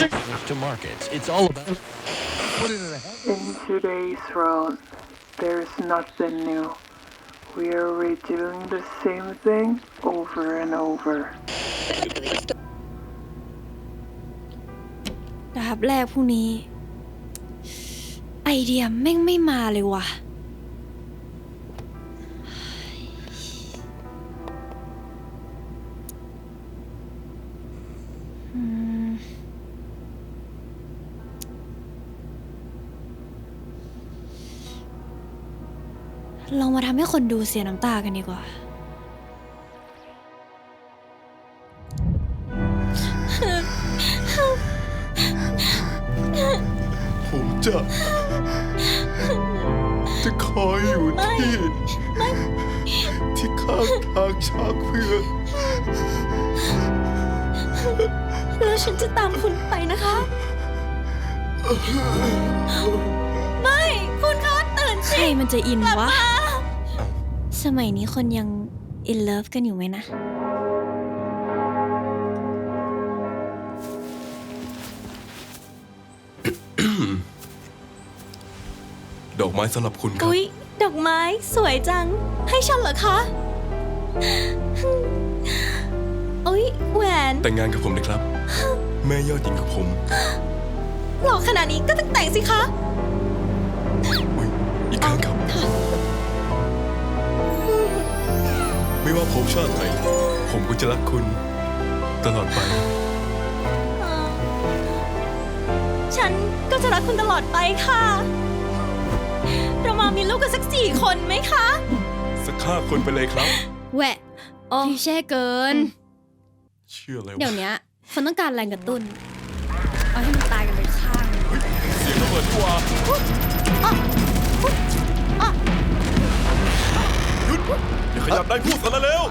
to markets. It's all about In today's world, there's nothing new. We are redoing the same thing over and over. ดับแรกพรุ่งนี้ ไอเดียแม่งไม่มาเลยว่ะ ลองมาทำให้คนดูเสียน้ำตากันดีกว่า ผมจะ จะคอยอยู่ที่ ที่ข้างทางช้างเผือกแล้วฉันจะตามคุณไปนะคะ ไม่ คุณคะตื่นใครมันจะอินวะ สมัยนี้คนยังอินเลิฟกันอยู่ไหมนะ ดอกไม้สำหรับคุณครับ อุ๊ย ดอกไม้สวยจัง ให้ฉันเหรอคะ อุ๊ย แหวน แต่งงานกับผมนะครับ แม่ยอดหญิงกับผม หล่อขนาดนี้ก็ต้องแต่งสิคะ อุ๊ย ว่าผมชาติไหนผมก็จะรักคุณ ตลอดไปฉันก็จะรักคุณตลอดไปค่ะ เรามามีลูกกันสักสี่คนไหมคะ สักห้าคนไปเลยครับ แหวะพี่แช่เกิน เชื่ออะไรเดี๋ยววะเนี้ยคนต้องการแรงกระตุ้น เอาให้มันตายกันไปข้างเสียงระเบิดดีกว่าห ยุดอย่าขยับได้พูดสารเร็ว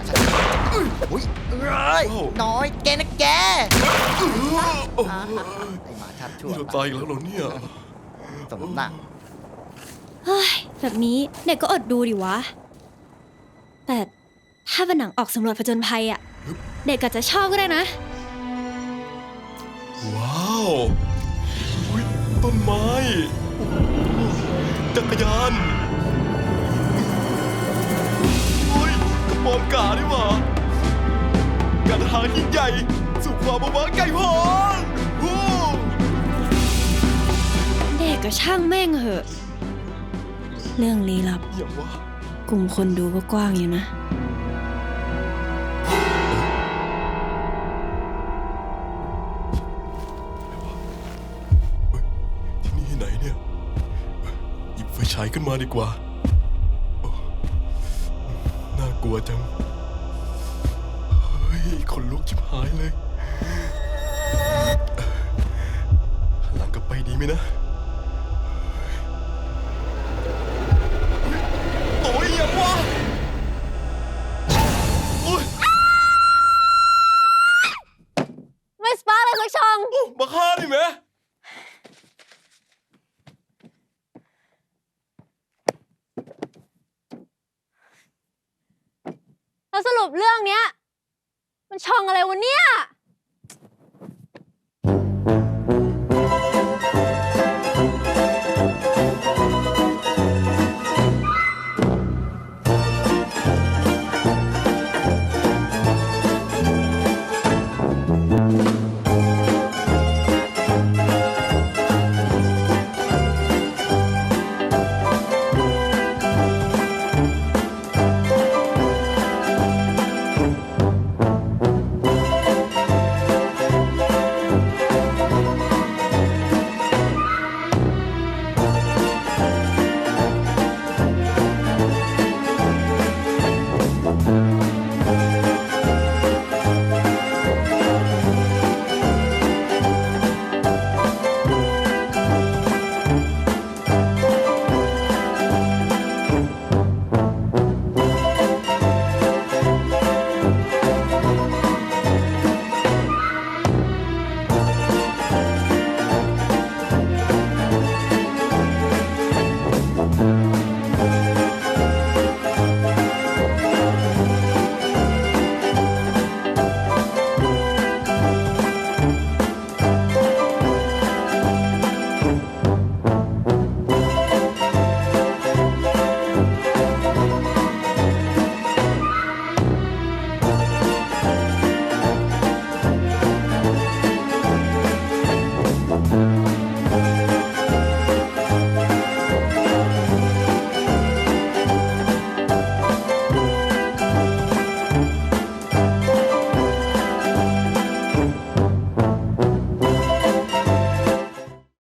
อุ้ยร้ายโอ้น้อยแกนะแกอ่าไอ้หมาชัดชั่วนี่เราตายอีกแล้วเหรอเนี่ยสมหน้าเฮ้ยแบบนี้เด็กก็อดดูดิวะ แต่ถ้าเป็นหนังออกสำรวจผจญภัยอะเด็กอาจจะชอบก็ได้นะ ว้าวอุ๊ยต้นไม้โอ้โหจักรยานาดีหว่าการทางยิ่งใหญ่ สู่ความบ้าบ้าไก่พองโอ้เด็กก็ช่างแม่งเหอะ เรื่องลี้ลับ อย่างวะกลุ่มคนดูก็กว้างอยู่นะ ที่นี่ไหนเนี่ย หยิบไฟฉายขึ้นมาดีกว่าากลัวจัง เฮ้ย คนลุกชิบหายเลยหันหลังกลับไปดีไหมนะเฮ้ยโอ้ยอย่างวะโอ้ยไม่สปาร์เลยสักช่องโอ้มาฆ่าดิแม่ แล้ว สรุปเรื่องเนี้ย มันช่องอะไรวะเนี่ย